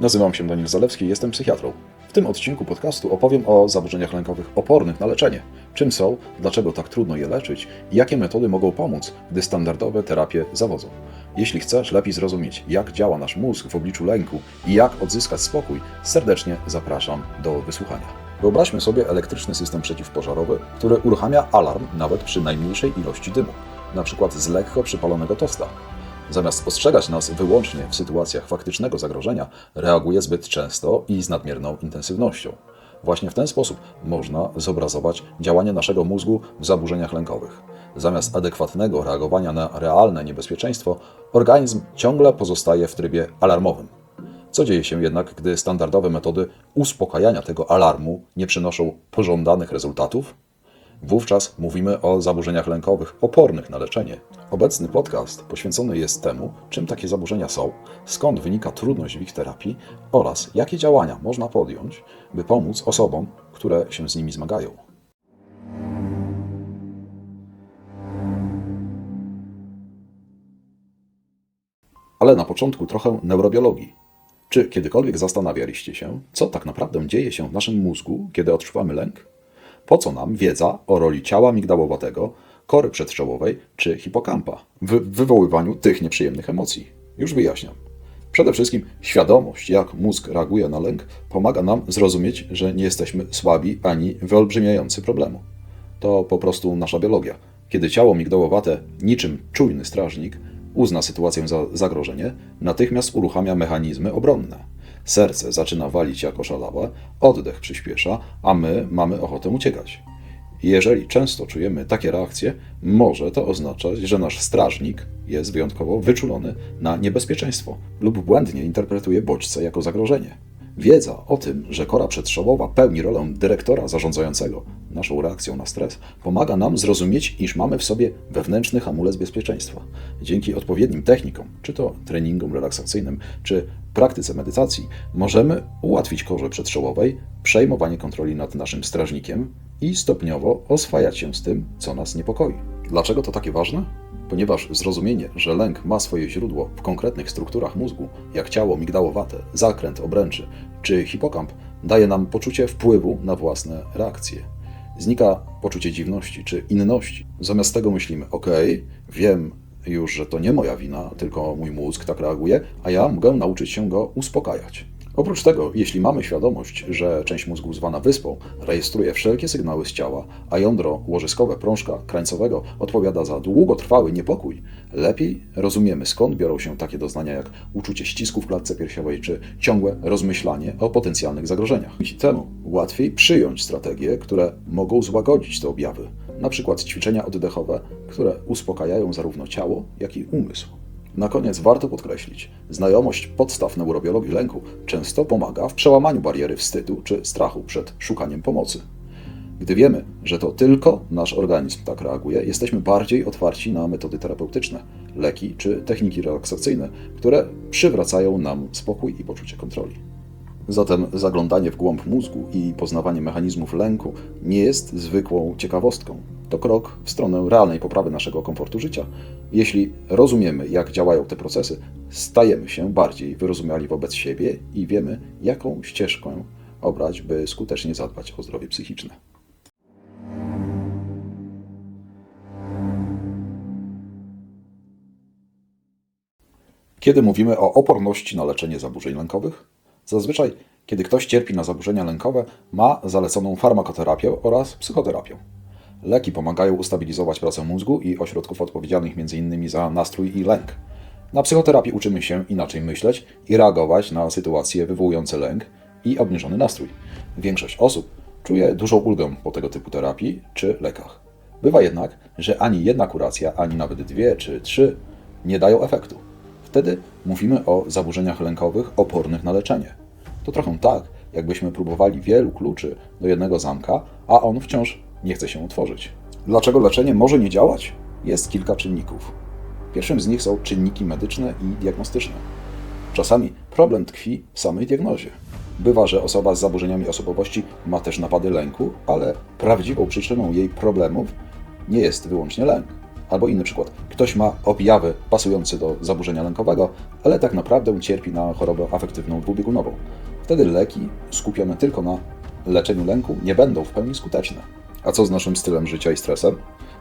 Nazywam się Daniel Zalewski i jestem psychiatrą. W tym odcinku podcastu opowiem o zaburzeniach lękowych opornych na leczenie. Czym są, dlaczego tak trudno je leczyć i jakie metody mogą pomóc, gdy standardowe terapie zawodzą. Jeśli chcesz lepiej zrozumieć, jak działa nasz mózg w obliczu lęku i jak odzyskać spokój, serdecznie zapraszam do wysłuchania. Wyobraźmy sobie elektryczny system przeciwpożarowy, który uruchamia alarm nawet przy najmniejszej ilości dymu, przykład z lekko przypalonego tosta. Zamiast spostrzegać nas wyłącznie w sytuacjach faktycznego zagrożenia, reaguje zbyt często i z nadmierną intensywnością. Właśnie w ten sposób można zobrazować działanie naszego mózgu w zaburzeniach lękowych. Zamiast adekwatnego reagowania na realne niebezpieczeństwo, organizm ciągle pozostaje w trybie alarmowym. Co dzieje się jednak, gdy standardowe metody uspokajania tego alarmu nie przynoszą pożądanych rezultatów? Wówczas mówimy o zaburzeniach lękowych opornych na leczenie. Obecny podcast poświęcony jest temu, czym takie zaburzenia są, skąd wynika trudność w ich terapii oraz jakie działania można podjąć, by pomóc osobom, które się z nimi zmagają. Ale na początku trochę neurobiologii. Czy kiedykolwiek zastanawialiście się, co tak naprawdę dzieje się w naszym mózgu, kiedy odczuwamy lęk? Po co nam wiedza o roli ciała migdałowatego, kory przedczołowej czy hipokampa w wywoływaniu tych nieprzyjemnych emocji? Już wyjaśniam. Przede wszystkim świadomość, jak mózg reaguje na lęk, pomaga nam zrozumieć, że nie jesteśmy słabi ani wyolbrzymiający problemu. To po prostu nasza biologia. Kiedy ciało migdałowate, niczym czujny strażnik, uzna sytuację za zagrożenie, natychmiast uruchamia mechanizmy obronne. Serce zaczyna walić jak oszalałe, oddech przyspiesza, a my mamy ochotę uciekać. Jeżeli często czujemy takie reakcje, może to oznaczać, że nasz strażnik jest wyjątkowo wyczulony na niebezpieczeństwo lub błędnie interpretuje bodźce jako zagrożenie. Wiedza o tym, że kora przedszołowa pełni rolę dyrektora zarządzającego naszą reakcją na stres, pomaga nam zrozumieć, iż mamy w sobie wewnętrzny hamulec bezpieczeństwa. Dzięki odpowiednim technikom, czy to treningom relaksacyjnym, czy praktyce medytacji, możemy ułatwić korze przedszołowej przejmowanie kontroli nad naszym strażnikiem i stopniowo oswajać się z tym, co nas niepokoi. Dlaczego to takie ważne? Ponieważ zrozumienie, że lęk ma swoje źródło w konkretnych strukturach mózgu, jak ciało migdałowate, zakręt obręczy czy hipokamp, daje nam poczucie wpływu na własne reakcje. Znika poczucie dziwności czy inności. Zamiast tego myślimy: OK, wiem już, że to nie moja wina, tylko mój mózg tak reaguje, a ja mogę nauczyć się go uspokajać. Oprócz tego, jeśli mamy świadomość, że część mózgu zwana wyspą rejestruje wszelkie sygnały z ciała, a jądro łożyskowe prążka krańcowego odpowiada za długotrwały niepokój, lepiej rozumiemy skąd biorą się takie doznania jak uczucie ścisku w klatce piersiowej czy ciągłe rozmyślanie o potencjalnych zagrożeniach. Dzięki temu łatwiej przyjąć strategie, które mogą złagodzić te objawy, przykład ćwiczenia oddechowe, które uspokajają zarówno ciało, jak i umysł. Na koniec warto podkreślić, znajomość podstaw neurobiologii lęku często pomaga w przełamaniu bariery wstydu czy strachu przed szukaniem pomocy. Gdy wiemy, że to tylko nasz organizm tak reaguje, jesteśmy bardziej otwarci na metody terapeutyczne, leki czy techniki relaksacyjne, które przywracają nam spokój i poczucie kontroli. Zatem zaglądanie w głąb mózgu i poznawanie mechanizmów lęku nie jest zwykłą ciekawostką. To krok w stronę realnej poprawy naszego komfortu życia. Jeśli rozumiemy, jak działają te procesy, stajemy się bardziej wyrozumiali wobec siebie i wiemy, jaką ścieżkę obrać, by skutecznie zadbać o zdrowie psychiczne. Kiedy mówimy o oporności na leczenie zaburzeń lękowych? Zazwyczaj, kiedy ktoś cierpi na zaburzenia lękowe, ma zaleconą farmakoterapię oraz psychoterapię. Leki pomagają ustabilizować pracę mózgu i ośrodków odpowiedzialnych m.in. za nastrój i lęk. Na psychoterapii uczymy się inaczej myśleć i reagować na sytuacje wywołujące lęk i obniżony nastrój. Większość osób czuje dużą ulgę po tego typu terapii czy lekach. Bywa jednak, że ani jedna kuracja, ani nawet dwie czy trzy nie dają efektu. Wtedy mówimy o zaburzeniach lękowych opornych na leczenie. To trochę tak, jakbyśmy próbowali wielu kluczy do jednego zamka, a on wciąż nie chce się otworzyć. Dlaczego leczenie może nie działać? Jest kilka czynników. Pierwszym z nich są czynniki medyczne i diagnostyczne. Czasami problem tkwi w samej diagnozie. Bywa, że osoba z zaburzeniami osobowości ma też napady lęku, ale prawdziwą przyczyną jej problemów nie jest wyłącznie lęk. Albo inny przykład. Ktoś ma objawy pasujące do zaburzenia lękowego, ale tak naprawdę cierpi na chorobę afektywną dwubiegunową. Wtedy leki skupione tylko na leczeniu lęku nie będą w pełni skuteczne. A co z naszym stylem życia i stresem?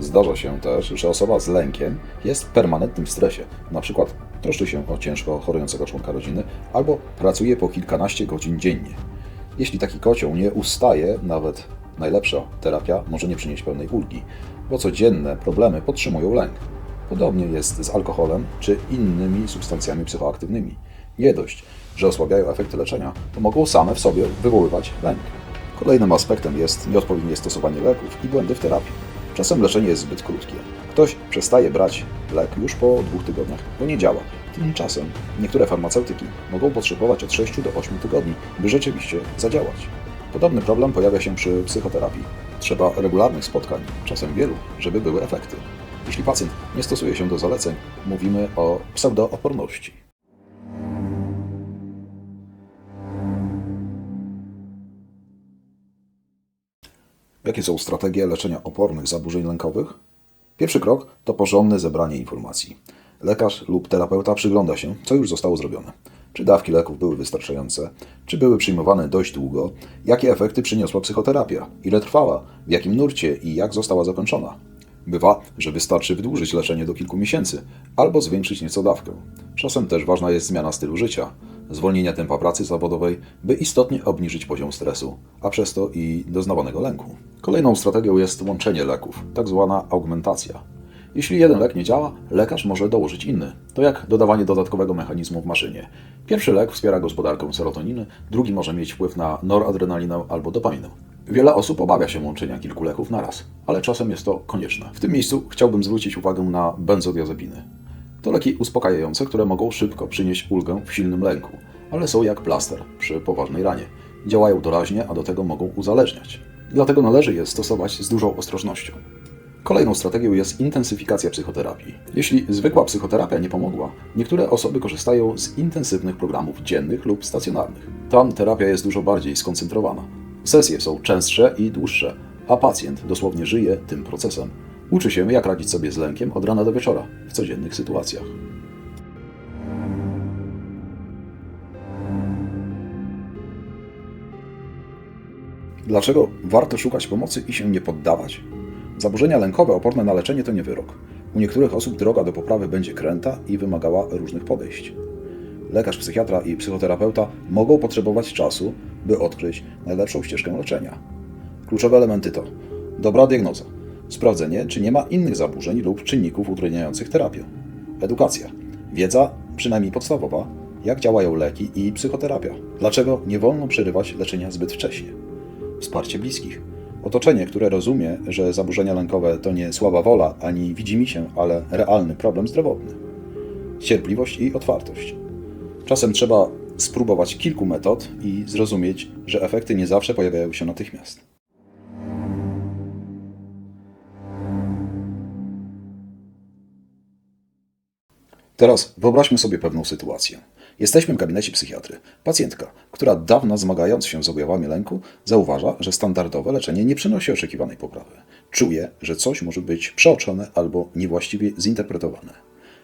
Zdarza się też, że osoba z lękiem jest w permanentnym stresie. Na przykład troszczy się o ciężko chorującego członka rodziny albo pracuje po kilkanaście godzin dziennie. Jeśli taki kocioł nie ustaje, nawet najlepsza terapia może nie przynieść pełnej ulgi, bo codzienne problemy podtrzymują lęk. Podobnie jest z alkoholem czy innymi substancjami psychoaktywnymi. Nie dość, że osłabiają efekty leczenia, to mogą same w sobie wywoływać lęk. Kolejnym aspektem jest nieodpowiednie stosowanie leków i błędy w terapii. Czasem leczenie jest zbyt krótkie. Ktoś przestaje brać lek już po dwóch tygodniach, bo nie działa. Tymczasem niektóre farmaceutyki mogą potrzebować od 6 do 8 tygodni, by rzeczywiście zadziałać. Podobny problem pojawia się przy psychoterapii. Trzeba regularnych spotkań, czasem wielu, żeby były efekty. Jeśli pacjent nie stosuje się do zaleceń, mówimy o pseudooporności. Jakie są strategie leczenia opornych zaburzeń lękowych? Pierwszy krok to porządne zebranie informacji. Lekarz lub terapeuta przygląda się, co już zostało zrobione. Czy dawki leków były wystarczające? Czy były przyjmowane dość długo? Jakie efekty przyniosła psychoterapia? Ile trwała? W jakim nurcie i jak została zakończona? Bywa, że wystarczy wydłużyć leczenie do kilku miesięcy albo zwiększyć nieco dawkę. Czasem też ważna jest zmiana stylu życia, zwolnienie tempa pracy zawodowej, by istotnie obniżyć poziom stresu, a przez to i doznawanego lęku. Kolejną strategią jest łączenie leków, tak zwana augmentacja. Jeśli jeden lek nie działa, lekarz może dołożyć inny. To jak dodawanie dodatkowego mechanizmu w maszynie. Pierwszy lek wspiera gospodarkę serotoniny, drugi może mieć wpływ na noradrenalinę albo dopaminę. Wiele osób obawia się łączenia kilku leków naraz, ale czasem jest to konieczne. W tym miejscu chciałbym zwrócić uwagę na benzodiazepiny. To leki uspokajające, które mogą szybko przynieść ulgę w silnym lęku, ale są jak plaster przy poważnej ranie. Działają doraźnie, a do tego mogą uzależniać. Dlatego należy je stosować z dużą ostrożnością. Kolejną strategią jest intensyfikacja psychoterapii. Jeśli zwykła psychoterapia nie pomogła, niektóre osoby korzystają z intensywnych programów dziennych lub stacjonarnych. Tam terapia jest dużo bardziej skoncentrowana. Sesje są częstsze i dłuższe, a pacjent dosłownie żyje tym procesem. Uczy się, jak radzić sobie z lękiem od rana do wieczora w codziennych sytuacjach. Dlaczego warto szukać pomocy i się nie poddawać? Zaburzenia lękowe oporne na leczenie to nie wyrok. U niektórych osób droga do poprawy będzie kręta i wymagała różnych podejść. Lekarz, psychiatra i psychoterapeuta mogą potrzebować czasu, by odkryć najlepszą ścieżkę leczenia. Kluczowe elementy to dobra diagnoza, sprawdzenie, czy nie ma innych zaburzeń lub czynników utrudniających terapię, edukacja, wiedza, przynajmniej podstawowa, jak działają leki i psychoterapia, dlaczego nie wolno przerywać leczenia zbyt wcześnie, wsparcie bliskich, otoczenie, które rozumie, że zaburzenia lękowe to nie słaba wola ani widzimy się, ale realny problem zdrowotny, cierpliwość i otwartość. Czasem trzeba spróbować kilku metod i zrozumieć, że efekty nie zawsze pojawiają się natychmiast. Teraz wyobraźmy sobie pewną sytuację. Jesteśmy w gabinecie psychiatry. Pacjentka, która dawno zmagając się z objawami lęku, zauważa, że standardowe leczenie nie przynosi oczekiwanej poprawy. Czuje, że coś może być przeoczone albo niewłaściwie zinterpretowane.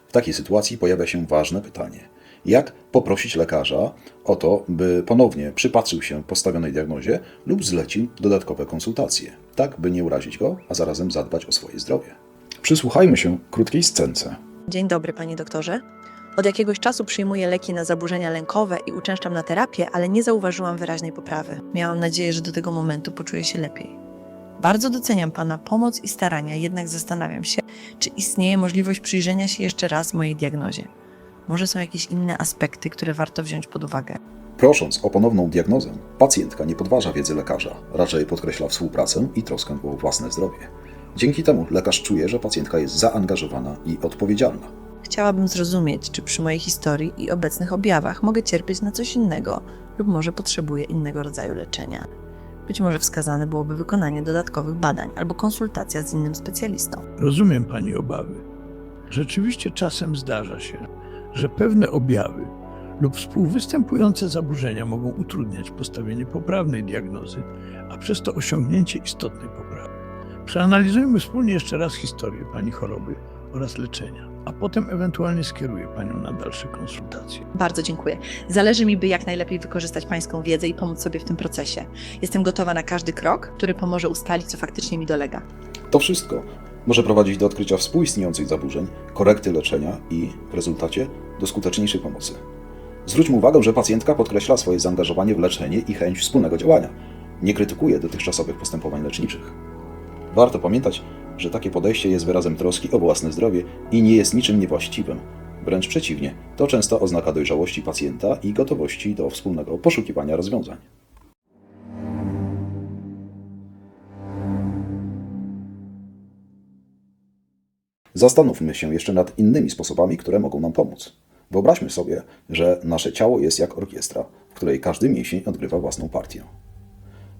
W takiej sytuacji pojawia się ważne pytanie: jak poprosić lekarza o to, by ponownie przypatrzył się postawionej diagnozie lub zlecił dodatkowe konsultacje, tak by nie urazić go, a zarazem zadbać o swoje zdrowie? Przysłuchajmy się krótkiej scence. Dzień dobry, panie doktorze. Od jakiegoś czasu przyjmuję leki na zaburzenia lękowe i uczęszczam na terapię, ale nie zauważyłam wyraźnej poprawy. Miałam nadzieję, że do tego momentu poczuję się lepiej. Bardzo doceniam pana pomoc i starania, jednak zastanawiam się, czy istnieje możliwość przyjrzenia się jeszcze raz mojej diagnozie. Może są jakieś inne aspekty, które warto wziąć pod uwagę. Prosząc o ponowną diagnozę, pacjentka nie podważa wiedzy lekarza, raczej podkreśla współpracę i troskę o własne zdrowie. Dzięki temu lekarz czuje, że pacjentka jest zaangażowana i odpowiedzialna. Chciałabym zrozumieć, czy przy mojej historii i obecnych objawach mogę cierpieć na coś innego, lub może potrzebuję innego rodzaju leczenia. Być może wskazane byłoby wykonanie dodatkowych badań albo konsultacja z innym specjalistą. Rozumiem Pani obawy. Rzeczywiście czasem zdarza się, że pewne objawy lub współwystępujące zaburzenia mogą utrudniać postawienie poprawnej diagnozy, a przez to osiągnięcie istotnej poprawy. Przeanalizujmy wspólnie jeszcze raz historię Pani choroby oraz leczenia, a potem ewentualnie skieruję Panią na dalsze konsultacje. Bardzo dziękuję. Zależy mi, by jak najlepiej wykorzystać Pańską wiedzę i pomóc sobie w tym procesie. Jestem gotowa na każdy krok, który pomoże ustalić, co faktycznie mi dolega. To wszystko może prowadzić do odkrycia współistniejących zaburzeń, korekty leczenia i w rezultacie do skuteczniejszej pomocy. Zwróćmy uwagę, że pacjentka podkreśla swoje zaangażowanie w leczenie i chęć wspólnego działania. Nie krytykuje dotychczasowych postępowań leczniczych. Warto pamiętać, że takie podejście jest wyrazem troski o własne zdrowie i nie jest niczym niewłaściwym. Wręcz przeciwnie, to często oznaka dojrzałości pacjenta i gotowości do wspólnego poszukiwania rozwiązań. Zastanówmy się jeszcze nad innymi sposobami, które mogą nam pomóc. Wyobraźmy sobie, że nasze ciało jest jak orkiestra, w której każdy mięsień odgrywa własną partię.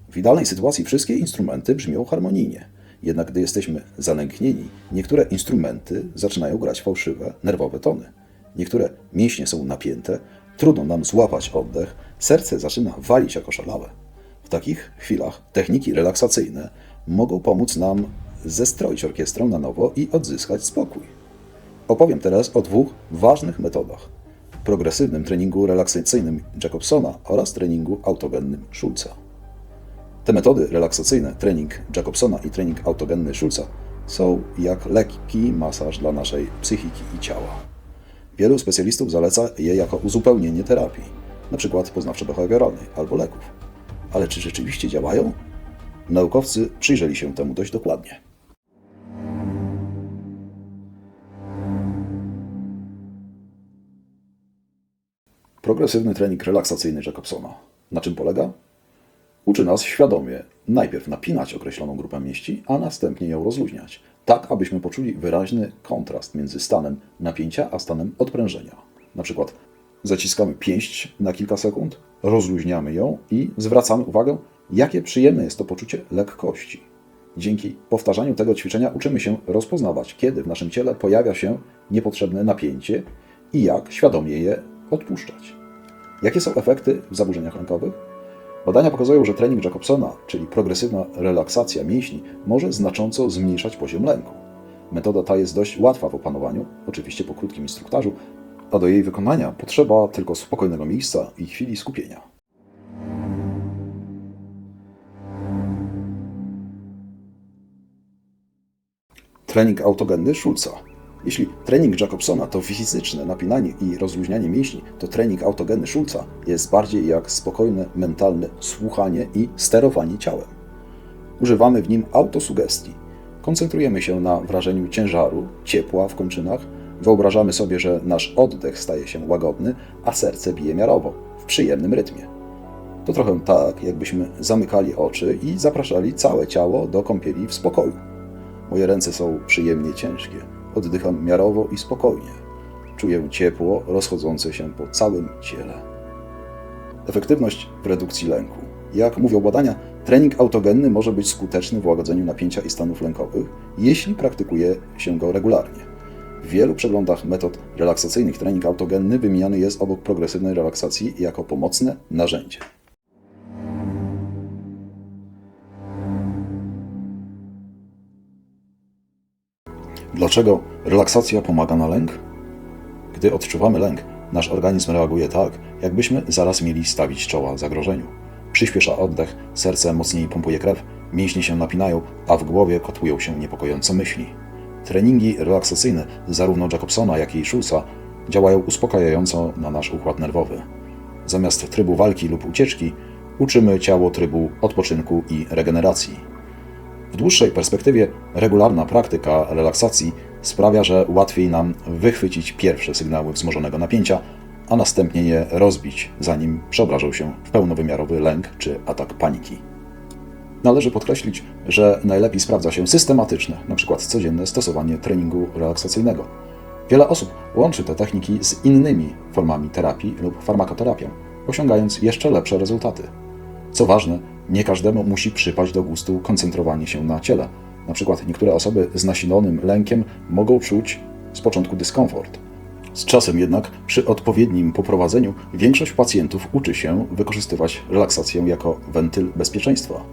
W idealnej sytuacji wszystkie instrumenty brzmią harmonijnie, jednak gdy jesteśmy zanęknieni, niektóre instrumenty zaczynają grać fałszywe, nerwowe tony. Niektóre mięśnie są napięte, trudno nam złapać oddech, serce zaczyna walić jako szalałe. W takich chwilach techniki relaksacyjne mogą pomóc nam zestroić orkiestrę na nowo i odzyskać spokój. Opowiem teraz o dwóch ważnych metodach: progresywnym treningu relaksacyjnym Jacobsona oraz treningu autogennym Schulza. Te metody relaksacyjne, trening Jacobsona i trening autogenny Schulza, są jak lekki masaż dla naszej psychiki i ciała. Wielu specjalistów zaleca je jako uzupełnienie terapii, np. poznawczo-behawioralnej albo leków. Ale czy rzeczywiście działają? Naukowcy przyjrzeli się temu dość dokładnie. Progresywny trening relaksacyjny Jacobsona. Na czym polega? Uczy nas świadomie najpierw napinać określoną grupę mięśni, a następnie ją rozluźniać, tak abyśmy poczuli wyraźny kontrast między stanem napięcia a stanem odprężenia. Na przykład zaciskamy pięść na kilka sekund, rozluźniamy ją i zwracamy uwagę, jakie przyjemne jest to poczucie lekkości. Dzięki powtarzaniu tego ćwiczenia uczymy się rozpoznawać, kiedy w naszym ciele pojawia się niepotrzebne napięcie i jak świadomie je odpuszczać. Jakie są efekty w zaburzeniach lękowych? Badania pokazują, że trening Jacobsona, czyli progresywna relaksacja mięśni, może znacząco zmniejszać poziom lęku. Metoda ta jest dość łatwa w opanowaniu, oczywiście po krótkim instruktażu, a do jej wykonania potrzeba tylko spokojnego miejsca i chwili skupienia. Trening autogenny Schulza. Jeśli trening Jacobsona to fizyczne napinanie i rozluźnianie mięśni, to trening autogenny Schulza jest bardziej jak spokojne mentalne słuchanie i sterowanie ciałem. Używamy w nim autosugestii. Koncentrujemy się na wrażeniu ciężaru, ciepła w kończynach, wyobrażamy sobie, że nasz oddech staje się łagodny, a serce bije miarowo, w przyjemnym rytmie. To trochę tak, jakbyśmy zamykali oczy i zapraszali całe ciało do kąpieli w spokoju. Moje ręce są przyjemnie ciężkie. Oddycham miarowo i spokojnie. Czuję ciepło rozchodzące się po całym ciele. Efektywność w redukcji lęku. Jak mówią badania, trening autogenny może być skuteczny w łagodzeniu napięcia i stanów lękowych, jeśli praktykuje się go regularnie. W wielu przeglądach metod relaksacyjnych trening autogenny wymieniany jest obok progresywnej relaksacji jako pomocne narzędzie. Dlaczego relaksacja pomaga na lęk? Gdy odczuwamy lęk, nasz organizm reaguje tak, jakbyśmy zaraz mieli stawić czoła zagrożeniu. Przyspiesza oddech, serce mocniej pompuje krew, mięśnie się napinają, a w głowie kotłują się niepokojące myśli. Treningi relaksacyjne zarówno Jacobsona, jak i Schulza działają uspokajająco na nasz układ nerwowy. Zamiast trybu walki lub ucieczki, uczymy ciało trybu odpoczynku i regeneracji. W dłuższej perspektywie regularna praktyka relaksacji sprawia, że łatwiej nam wychwycić pierwsze sygnały wzmożonego napięcia, a następnie je rozbić, zanim przeobrażą się w pełnowymiarowy lęk czy atak paniki. Należy podkreślić, że najlepiej sprawdza się systematyczne, np. codzienne stosowanie treningu relaksacyjnego. Wiele osób łączy te techniki z innymi formami terapii lub farmakoterapią, osiągając jeszcze lepsze rezultaty. Co ważne, nie każdemu musi przypaść do gustu koncentrowanie się na ciele. Na przykład niektóre osoby z nasilonym lękiem mogą czuć z początku dyskomfort. Z czasem jednak, przy odpowiednim poprowadzeniu, większość pacjentów uczy się wykorzystywać relaksację jako wentyl bezpieczeństwa.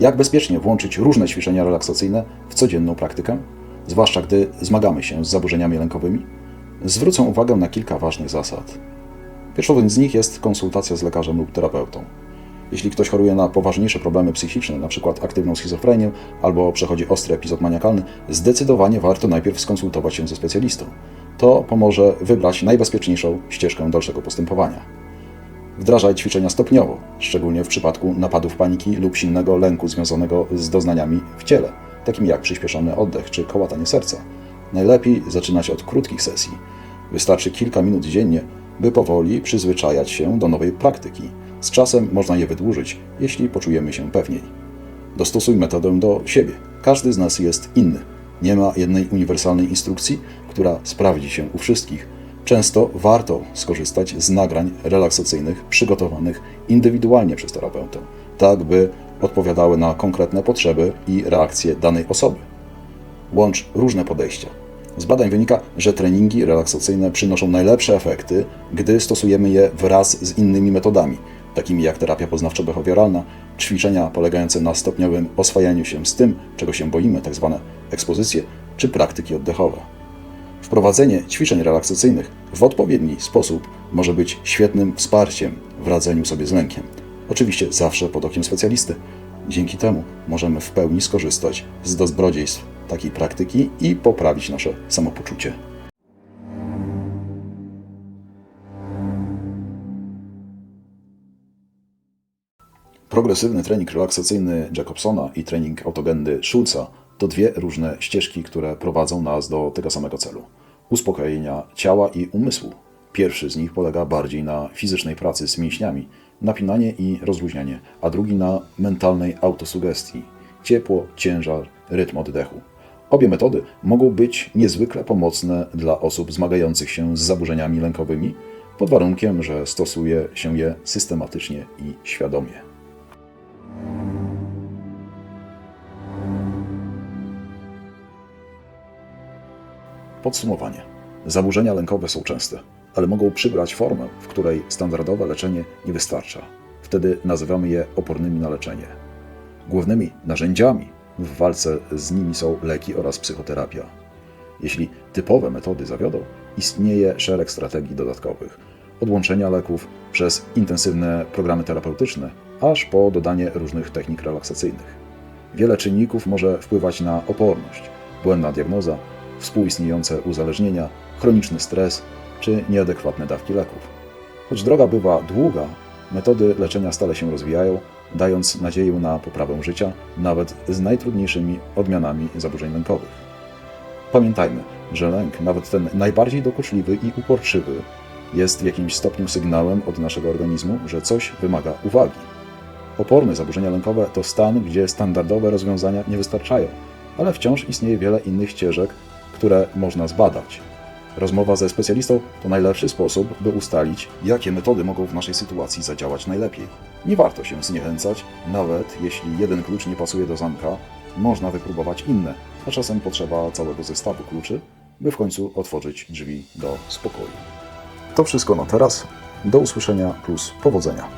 Jak bezpiecznie włączyć różne ćwiczenia relaksacyjne w codzienną praktykę, zwłaszcza gdy zmagamy się z zaburzeniami lękowymi? Zwrócę uwagę na kilka ważnych zasad. Pierwszą z nich jest konsultacja z lekarzem lub terapeutą. Jeśli ktoś choruje na poważniejsze problemy psychiczne, np. aktywną schizofrenię albo przechodzi ostry epizod maniakalny, zdecydowanie warto najpierw skonsultować się ze specjalistą. To pomoże wybrać najbezpieczniejszą ścieżkę dalszego postępowania. Wdrażaj ćwiczenia stopniowo, szczególnie w przypadku napadów paniki lub silnego lęku związanego z doznaniami w ciele, takimi jak przyspieszony oddech czy kołatanie serca. Najlepiej zaczynać od krótkich sesji. Wystarczy kilka minut dziennie, by powoli przyzwyczajać się do nowej praktyki. Z czasem można je wydłużyć, jeśli poczujemy się pewniej. Dostosuj metodę do siebie. Każdy z nas jest inny. Nie ma jednej uniwersalnej instrukcji, która sprawdzi się u wszystkich. Często warto skorzystać z nagrań relaksacyjnych przygotowanych indywidualnie przez terapeutę, tak by odpowiadały na konkretne potrzeby i reakcje danej osoby. Łącz różne podejścia. Z badań wynika, że treningi relaksacyjne przynoszą najlepsze efekty, gdy stosujemy je wraz z innymi metodami, takimi jak terapia poznawczo-behawioralna, ćwiczenia polegające na stopniowym oswajaniu się z tym, czego się boimy, tzw. ekspozycje, czy praktyki oddechowe. Wprowadzenie ćwiczeń relaksacyjnych w odpowiedni sposób może być świetnym wsparciem w radzeniu sobie z lękiem. Oczywiście zawsze pod okiem specjalisty. Dzięki temu możemy w pełni skorzystać z dobrodziejstw takiej praktyki i poprawić nasze samopoczucie. Progresywny trening relaksacyjny Jacobsona i trening autogenny Schulza to dwie różne ścieżki, które prowadzą nas do tego samego celu uspokojenia ciała i umysłu. Pierwszy z nich polega bardziej na fizycznej pracy z mięśniami, napinanie i rozluźnianie, a drugi na mentalnej autosugestii ciepło, ciężar, rytm oddechu. Obie metody mogą być niezwykle pomocne dla osób zmagających się z zaburzeniami lękowymi, pod warunkiem, że stosuje się je systematycznie i świadomie. Podsumowanie. Zaburzenia lękowe są częste, ale mogą przybrać formę, w której standardowe leczenie nie wystarcza. Wtedy nazywamy je opornymi na leczenie. Głównymi narzędziami w walce z nimi są leki oraz psychoterapia. Jeśli typowe metody zawiodą, istnieje szereg strategii dodatkowych. Od łączenia leków przez intensywne programy terapeutyczne, aż po dodanie różnych technik relaksacyjnych. Wiele czynników może wpływać na oporność, błędna diagnoza, współistniejące uzależnienia, chroniczny stres czy nieadekwatne dawki leków. Choć droga bywa długa, metody leczenia stale się rozwijają, dając nadzieję na poprawę życia, nawet z najtrudniejszymi odmianami zaburzeń lękowych. Pamiętajmy, że lęk, nawet ten najbardziej dokuczliwy i uporczywy, jest w jakimś stopniu sygnałem od naszego organizmu, że coś wymaga uwagi. Oporne zaburzenia lękowe to stan, gdzie standardowe rozwiązania nie wystarczają, ale wciąż istnieje wiele innych ścieżek, które można zbadać. Rozmowa ze specjalistą to najlepszy sposób, by ustalić, jakie metody mogą w naszej sytuacji zadziałać najlepiej. Nie warto się zniechęcać, nawet jeśli jeden klucz nie pasuje do zamka, można wypróbować inne, a czasem potrzeba całego zestawu kluczy, by w końcu otworzyć drzwi do spokoju. To wszystko na teraz. Do usłyszenia plus powodzenia.